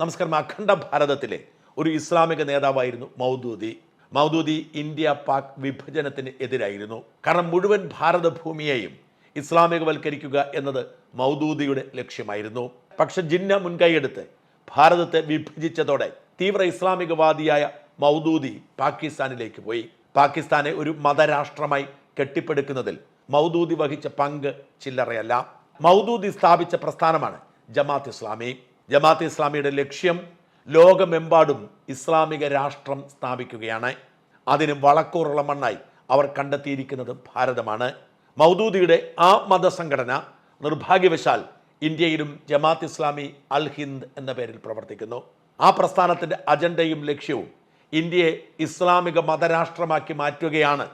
നമസ്കാരം. അഖണ്ഡ ഭാരതത്തിലെ ഒരു ഇസ്ലാമിക നേതാവായിരുന്നു മൗദൂദി. മൗദൂദി ഇന്ത്യ പാക് വിഭജനത്തിന് എതിരായിരുന്നു. കാരണം മുഴുവൻ ഭാരത ഭൂമിയെയും ഇസ്ലാമികവൽക്കരിക്കുക എന്നത് മൗദൂദിയുടെ ലക്ഷ്യമായിരുന്നു. പക്ഷെ ജിന്ന മുൻകൈയെടുത്ത് ഭാരതത്തെ വിഭജിച്ചതോടെ തീവ്ര ഇസ്ലാമികവാദിയായ മൗദൂദി പാകിസ്ഥാനിലേക്ക് പോയി. പാകിസ്ഥാനെ ഒരു മതരാഷ്ട്രമായി കെട്ടിപ്പടുക്കുന്നതിൽ മൗദൂദി വഹിച്ച പങ്ക് ചില്ലറയല്ല. മൗദൂദി സ്ഥാപിച്ച പ്രസ്ഥാനമാണ് ജമാത്ത് ഇസ്ലാമി. ജമാത്ത് ഇസ്ലാമിയുടെ ലക്ഷ്യം ലോകമെമ്പാടും ഇസ്ലാമിക രാഷ്ട്രം സ്ഥാപിക്കുകയാണ്. അതിന് വളക്കൂറുള്ള മണ്ണായി അവർ കണ്ടെത്തിയിരിക്കുന്നത് ഭാരതമാണ്. മൗദൂദിയുടെ ആ മതസംഘടന നിർഭാഗ്യവശാൽ ഇന്ത്യയിലും ജമാഅത്ത് ഇസ്ലാമി അൽ ഹിന്ദ് എന്ന പേരിൽ പ്രവർത്തിക്കുന്നു. ആ പ്രസ്ഥാനത്തിന്റെ അജണ്ടയും ലക്ഷ്യവും ഇന്ത്യയെ ഇസ്ലാമിക മതരാഷ്ട്രമാക്കി മാറ്റുകയാണ്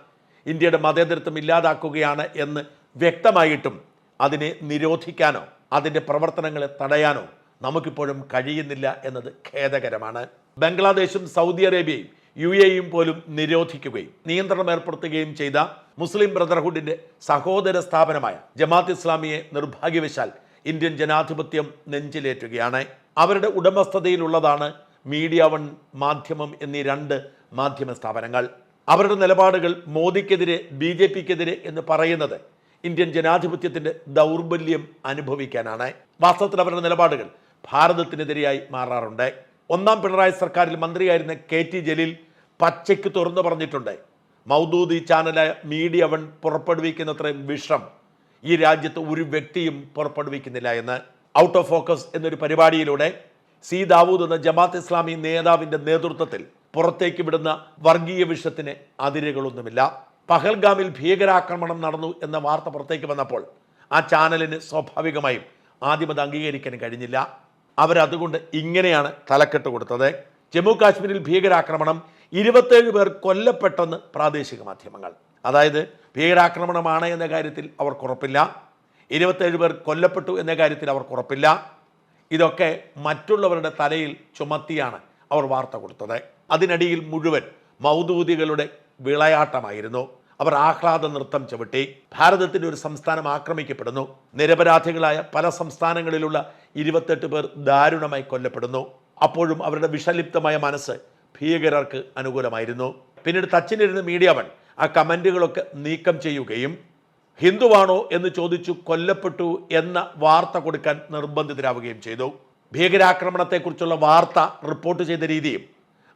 ഇന്ത്യയുടെ മതേതരത്വം ഇല്ലാതാക്കുകയാണ് എന്ന് വ്യക്തമായിട്ടും അതിനെ നിരോധിക്കാനോ അതിന്റെ പ്രവർത്തനങ്ങളെ തടയാനോ നമുക്കിപ്പോഴും കഴിയുന്നില്ല എന്നത് ഖേദകരമാണ്. ബംഗ്ലാദേശും സൗദി അറേബ്യയും യു എയും പോലും നിരോധിക്കുകയും നിയന്ത്രണം ഏർപ്പെടുത്തുകയും ചെയ്ത മുസ്ലിം ബ്രദർഹുഡിന്റെ സഹോദര സ്ഥാപനമായ ജമാത്ത് ഇസ്ലാമിയെ നിർഭാഗ്യവശാൽ ഇന്ത്യൻ ജനാധിപത്യം നെഞ്ചിലേറ്റുകയാണ്. അവരുടെ ഉടമസ്ഥതയിലുള്ളതാണ് മീഡിയ വൺ മാധ്യമം എന്നീ രണ്ട് മാധ്യമ സ്ഥാപനങ്ങൾ. അവരുടെ നിലപാടുകൾ മോദിക്കെതിരെ ബി ജെ പിക്കെതിരെ എന്ന് പറയുന്നത് ഇന്ത്യൻ ജനാധിപത്യത്തിന്റെ ദൗർബല്യം അനുഭവിക്കാനാണ്. വാസ്തവത്തിൽ അവരുടെ നിലപാടുകൾ ഭാരതത്തിനെതിരെയായി മാറാറുണ്ട്. ഒന്നാം പിണറായി സർക്കാരിൽ മന്ത്രിയായിരുന്ന കെ ടി ജലീൽ പച്ചയ്ക്ക് തുറന്നു പറഞ്ഞിട്ടുണ്ട്. മൗദൂദി ചാനലായ മീഡിയ വൺ പുറപ്പെടുവിക്കുന്നത്രയും വിഷം ഈ രാജ്യത്ത് ഒരു വ്യക്തിയും പുറപ്പെടുവിക്കുന്നില്ല എന്ന്. ഔട്ട് ഓഫ് ഫോക്കസ് എന്നൊരു പരിപാടിയിലൂടെ സി ദാവൂദ് എന്ന ജമാത്ത് ഇസ്ലാമി നേതാവിന്റെ നേതൃത്വത്തിൽ പുറത്തേക്ക് വിടുന്ന വർഗീയ വിഷത്തിന് അതിരുകളൊന്നുമില്ല. പഹൽഗാമിൽ ഭീകരാക്രമണം നടന്നു എന്ന വാർത്ത പുറത്തേക്ക് വന്നപ്പോൾ ആ ചാനലിന് സ്വാഭാവികമായും ആദ്യം അത് അംഗീകരിക്കാൻ കഴിഞ്ഞില്ല. അവരതുകൊണ്ട് ഇങ്ങനെയാണ് തലക്കെട്ട് കൊടുത്തത്. ജമ്മു കാശ്മീരിൽ ഭീകരാക്രമണം ഇരുപത്തേഴ് പേർ കൊല്ലപ്പെട്ടെന്ന് പ്രാദേശിക മാധ്യമങ്ങൾ. അതായത് ഭീകരാക്രമണമാണ് എന്ന കാര്യത്തിൽ അവർക്ക് ഉറപ്പില്ല. ഇരുപത്തേഴ് പേർ കൊല്ലപ്പെട്ടു എന്ന കാര്യത്തിൽ അവർക്ക് ഉറപ്പില്ല. ഇതൊക്കെ മറ്റുള്ളവരുടെ തലയിൽ ചുമത്തിയാണ് അവർ വാർത്ത കൊടുത്തത്. അതിനടിയിൽ മുഴുവൻ മൗദൂദികളുടെ വിളയാട്ടമായിരുന്നു. അവർ ആഹ്ലാദ നൃത്തം ചവിട്ടി. ഭാരതത്തിന്റെ ഒരു സംസ്ഥാനം ആക്രമിക്കപ്പെടുന്നു. നിരപരാധികളായ പല സംസ്ഥാനങ്ങളിലുള്ള ഇരുപത്തെട്ട് പേർ ദാരുണമായി കൊല്ലപ്പെടുന്നു. അപ്പോഴും അവരുടെ വിഷലിപ്തമായ മനസ്സ് ഭീകരർക്ക് അനുകൂലമായിരുന്നു. പിന്നീട് തച്ചിനിരുന്ന മീഡിയ വൺ ആ കമന്റുകളൊക്കെ നീക്കം ചെയ്യുകയും ഹിന്ദുവാണോ എന്ന് ചോദിച്ചു കൊല്ലപ്പെട്ടു എന്ന വാർത്ത കൊടുക്കാൻ നിർബന്ധിതരാവുകയും ചെയ്തു. ഭീകരാക്രമണത്തെക്കുറിച്ചുള്ള വാർത്ത റിപ്പോർട്ട് ചെയ്ത രീതിയും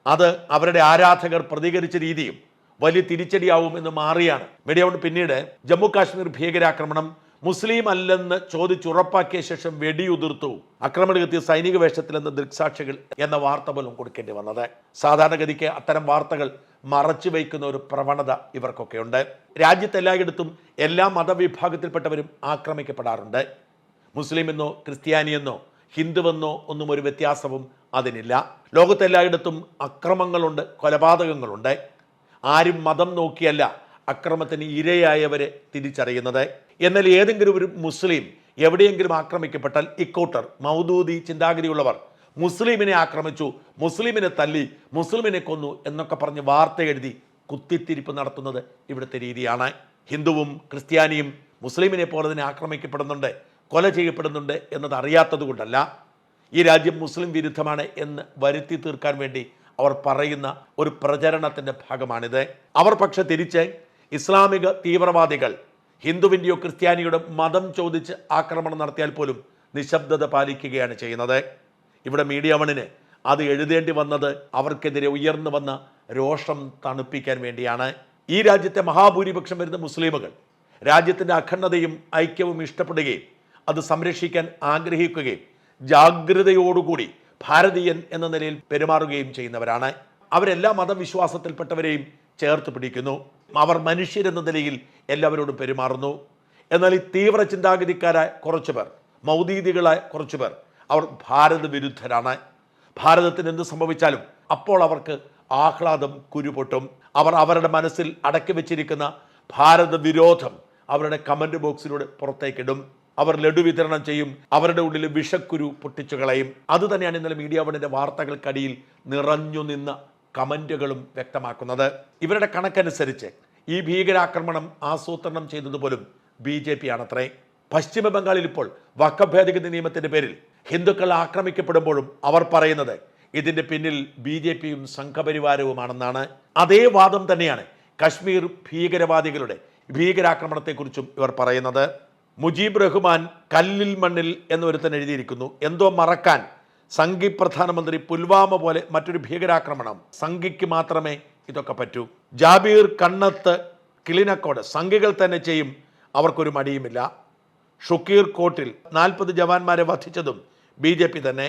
അത് അവരുടെ ആരാധകർ പ്രതികരിച്ച രീതിയും വലിയ തിരിച്ചടിയാവും എന്ന് മാറിയാണ്. മീഡിയ പിന്നീട് ജമ്മു കാശ്മീർ ഭീകരാക്രമണം മുസ്ലിം അല്ലെന്ന് ചോദിച്ചുറപ്പാക്കിയ ശേഷം വെടിയുതിർത്തു. ആക്രമണത്തെത്തിയ സൈനിക വേഷത്തിലെന്ന് ദൃക്സാക്ഷികൾ എന്ന വാർത്ത പോലും കൊടുക്കേണ്ടി വന്നത്. സാധാരണഗതിക്ക് അത്തരം വാർത്തകൾ മറച്ചു വയ്ക്കുന്ന ഒരു പ്രവണത ഇവർക്കൊക്കെയുണ്ട്. രാജ്യത്തെല്ലായിടത്തും എല്ലാ മതവിഭാഗത്തിൽപ്പെട്ടവരും ആക്രമിക്കപ്പെടാറുണ്ട്. മുസ്ലിം എന്നോ ക്രിസ്ത്യാനിയെന്നോ ഹിന്ദുവെന്നോ ഒന്നും ഒരു വ്യത്യാസവും അതിനില്ല. ലോകത്തെല്ലായിടത്തും അക്രമങ്ങളുണ്ട് കൊലപാതകങ്ങളുണ്ട്. ആരും മതം നോക്കിയല്ല അക്രമത്തിന് ഇരയായവരെ തിരിച്ചറിയുന്നത്. എന്നാൽ ഏതെങ്കിലും ഒരു മുസ്ലിം എവിടെയെങ്കിലും ആക്രമിക്കപ്പെട്ടാൽ ഇക്കോട്ടർ മൗദൂദി ചിന്താഗതിയുള്ളവർ മുസ്ലിമിനെ ആക്രമിച്ചു മുസ്ലിമിനെ തല്ലി മുസ്ലിമിനെ കൊന്നു എന്നൊക്കെ പറഞ്ഞ് വാർത്ത എഴുതി കുത്തിത്തിരിപ്പ് നടത്തുന്നത് ഇവിടുത്തെ രീതിയാണ്. ഹിന്ദുവും ക്രിസ്ത്യാനിയും മുസ്ലിമിനെ പോലെ തന്നെ ആക്രമിക്കപ്പെടുന്നുണ്ട് കൊല ചെയ്യപ്പെടുന്നുണ്ട് എന്നത് അറിയാത്തത് കൊണ്ടല്ല ഈ രാജ്യം മുസ്ലിം വിരുദ്ധമാണ് എന്ന് വരുത്തി തീർക്കാൻ വേണ്ടി അവർ പറയുന്ന ഒരു പ്രചരണത്തിന്റെ ഭാഗമാണിത്. അവർ പക്ഷെ തിരിച്ച് ഇസ്ലാമിക തീവ്രവാദികൾ ഹിന്ദുവിന്റെയോ ക്രിസ്ത്യാനിയുടെ മതം ചോദിച്ച് ആക്രമണം നടത്തിയാൽ പോലും നിശബ്ദത പാലിക്കുകയാണ് ചെയ്യുന്നത്. ഇവിടെ മീഡിയ വണിന് അത് എഴുതേണ്ടി വന്നത് അവർക്കെതിരെ ഉയർന്നു വന്ന രോഷം തണുപ്പിക്കാൻ വേണ്ടിയാണ്. ഈ രാജ്യത്തെ മഹാഭൂരിപക്ഷം വരുന്ന മുസ്ലിമുകൾ രാജ്യത്തിന്റെ അഖണ്ഡതയും ഐക്യവും ഇഷ്ടപ്പെടുകയും അത് സംരക്ഷിക്കാൻ ആഗ്രഹിക്കുകയും ജാഗ്രതയോടുകൂടി ഭാരതീയൻ എന്ന നിലയിൽ പെരുമാറുകയും ചെയ്യുന്നവരാണ്. അവരെല്ലാ മതവിശ്വാസത്തിൽപ്പെട്ടവരെയും ചേർത്ത് പിടിക്കുന്നു. അവർ മനുഷ്യരെന്ന നിലയിൽ എല്ലാവരോടും പെരുമാറുന്നു. എന്നാൽ ഈ തീവ്ര ചിന്താഗതിക്കാരായ കുറച്ചു പേർ മൗദീദികളായ കുറച്ചു പേർ അവർ ഭാരത വിരുദ്ധരാണ് ഭാരതത്തിന് എന്ത് സംഭവിച്ചാലും അപ്പോൾ അവർക്ക് ആഹ്ലാദം കുരുപൊട്ടും. അവർ അവരുടെ മനസ്സിൽ അടക്കി വെച്ചിരിക്കുന്ന ഭാരത വിരോധം അവരുടെ കമന്റ് ബോക്സിലൂടെ പുറത്തേക്കിടും. അവർ ലഡു വിതരണം ചെയ്യും അവരുടെ ഉള്ളിൽ വിഷക്കുരു പൊട്ടിച്ചു കളയും. അതുതന്നെയാണ് ഇന്നലെ മീഡിയ വണിന്റെ വാർത്തകൾക്കടിയിൽ നിറഞ്ഞു നിന്ന കമന്റുകളും വ്യക്തമാക്കുന്നത്. ഇവരുടെ കണക്കനുസരിച്ച് ഈ ഭീകരാക്രമണം ആസൂത്രണം ചെയ്തത് പോലും ബി ജെ പി ആണത്രേ പശ്ചിമ ബംഗാളിൽ ഇപ്പോൾ വക്ക ഭേദഗതി നിയമത്തിന്റെ പേരിൽ ഹിന്ദുക്കൾ ആക്രമിക്കപ്പെടുമ്പോഴും അവർ പറയുന്നത് ഇതിന്റെ പിന്നിൽ ബി ജെ പിയും സംഘപരിവാരവുമാണെന്നാണ്. അതേ വാദം തന്നെയാണ് കശ്മീർ ഭീകരവാദികളുടെ ഭീകരാക്രമണത്തെക്കുറിച്ചും ഇവർ പറയുന്നത്. മുജീബ് റഹ്മാൻ കല്ലിൽ മണ്ണിൽ എന്ന് എന്നൊരുത്തൻ എഴുതിയിരിക്കുന്നു. എന്തോ മറക്കാൻ. സംഘി പ്രധാനമന്ത്രി പുൽവാമ പോലെ മറ്റൊരു ഭീകരാക്രമണം. സംഘിക്ക് മാത്രമേ ഇതൊക്കെ പറ്റൂ. ജാബീർ കണ്ണത്ത് കിളിനക്കോട് സംഘികൾ തന്നെ ചെയ്യും. അവർക്കൊരു മടിയുമില്ല. ഷുക്കീർ കോട്ടിൽ നാൽപ്പത് ജവാന്മാരെ വധിച്ചതും ബി ജെ പി തന്നെ.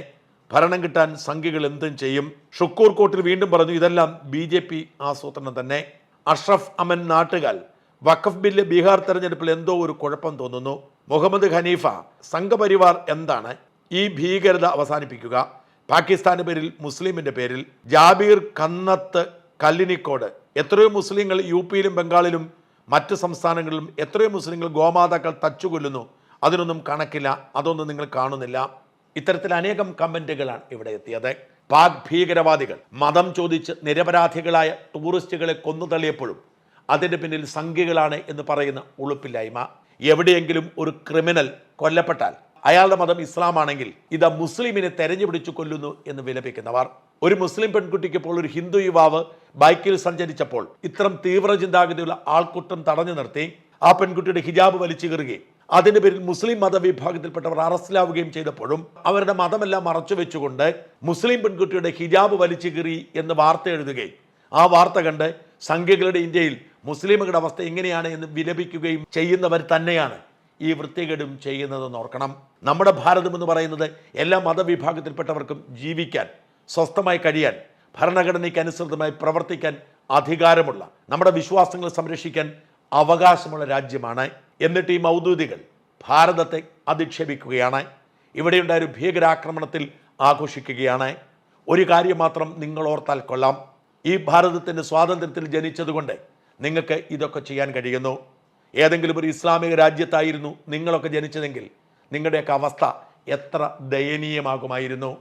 ഭരണം കിട്ടാൻ സംഘികൾ എന്തും ചെയ്യും. ഷുക്കൂർ കോട്ടിൽ വീണ്ടും പറഞ്ഞു ഇതെല്ലാം ബി ജെ പി ആസൂത്രണം തന്നെ. അഷ്റഫ് അമൻ നാട്ടുകാൽ വഖഫ് ബില്ല് ബീഹാർ തെരഞ്ഞെടുപ്പിൽ എന്തോ ഒരു കുഴപ്പം തോന്നുന്നു. മുഹമ്മദ് ഖനീഫ സംഘപരിവാർ എന്താണ്? ഈ ഭീകരത അവസാനിപ്പിക്കുക. പാകിസ്ഥാന്റെ പേരിൽ മുസ്ലിമിന്റെ പേരിൽ. ജാബീർ കന്നത്ത് കല്ലിനിക്കോട്. എത്രയോ മുസ്ലിങ്ങൾ യു പിയിലും ബംഗാളിലും മറ്റ് സംസ്ഥാനങ്ങളിലും എത്രയോ മുസ്ലിങ്ങൾ ഗോമാതാക്കൾ തച്ചുകൊല്ലുന്നു. അതിനൊന്നും കണക്കില്ല. അതൊന്നും നിങ്ങൾ കാണുന്നില്ല. ഇത്തരത്തിൽ അനേകം കമന്റുകളാണ് ഇവിടെ എത്തിയത്. പാക് ഭീകരവാദികൾ മതം ചോദിച്ച് നിരപരാധികളായ ടൂറിസ്റ്റുകളെ കൊന്നു തള്ളിയപ്പോഴും അതിന്റെ പിന്നിൽ സംഖ്യകളാണ് എന്ന് പറയുന്ന ഉളുപ്പില്ലായ്മ. എവിടെയെങ്കിലും ഒരു ക്രിമിനൽ കൊല്ലപ്പെട്ടാൽ അയാളുടെ മതം ഇസ്ലാം ആണെങ്കിൽ ഇത് മുസ്ലിമിനെ തെരഞ്ഞുപിടിച്ചു കൊല്ലുന്നു എന്ന് വിലപിക്കുന്നവർ. ഒരു മുസ്ലിം പെൺകുട്ടിക്ക് ഇപ്പോൾ ഒരു ഹിന്ദു യുവാവ് ബൈക്കിൽ സഞ്ചരിച്ചപ്പോൾ ഇത്തരം തീവ്ര ചിന്താഗതിയുള്ള ആൾക്കൂട്ടം തടഞ്ഞു നിർത്തി. ആ പെൺകുട്ടിയുടെ ഹിജാബ് വലിച്ചു കീറുകയും അതിന്റെ പേരിൽ മുസ്ലിം മതവിഭാഗത്തിൽപ്പെട്ടവർ അറസ്റ്റിലാവുകയും ചെയ്തപ്പോഴും അവരുടെ മതമെല്ലാം മറച്ചു വെച്ചുകൊണ്ട് മുസ്ലിം പെൺകുട്ടിയുടെ ഹിജാബ് വലിച്ചു കീറി എന്ന് വാർത്ത എഴുതുകയും ആ വാർത്ത കണ്ട് സംഖ്യകളുടെ ഇന്ത്യയിൽ മുസ്ലിമുകളുടെ അവസ്ഥ എങ്ങനെയാണ് എന്ന് വിലപിക്കുകയും ചെയ്യുന്നവർ തന്നെയാണ് ഈ വൃത്തികേടും ചെയ്യുന്നതെന്ന് ഓർക്കണം. നമ്മുടെ ഭാരതം എന്ന് പറയുന്നത് എല്ലാ മതവിഭാഗത്തിൽപ്പെട്ടവർക്കും ജീവിക്കാൻ സ്വസ്ഥമായി കഴിയാൻ ഭരണഘടനയ്ക്ക് അനുസൃതമായി പ്രവർത്തിക്കാൻ അധികാരമുള്ള നമ്മുടെ വിശ്വാസങ്ങൾ സംരക്ഷിക്കാൻ അവകാശമുള്ള രാജ്യമാണ്. എന്നിട്ട് ഈ മൗദൂദികൾ ഭാരതത്തെ അധിക്ഷേപിക്കുകയാണ്. ഇവിടെയുണ്ടായ ഒരു ഭീകരാക്രമണത്തിൽ ആഘോഷിക്കുകയാണ്. ഒരു കാര്യം മാത്രം നിങ്ങൾ ഓർത്താൽ കൊള്ളാം. ഈ ഭാരതത്തിന്റെ സ്വാതന്ത്ര്യത്തിൽ ജനിച്ചതുകൊണ്ട് നിങ്ങൾക്ക് ഇതൊക്കെ ചെയ്യാൻ കഴിയുന്നു. ഏതെങ്കിലും ഒരു ഇസ്ലാമിക രാജ്യത്തായിരുന്നു നിങ്ങളൊക്കെ ജനിച്ചതെങ്കിൽ നിങ്ങളുടെയൊക്കെ അവസ്ഥ എത്ര ദയനീയമാകുമായിരുന്നു.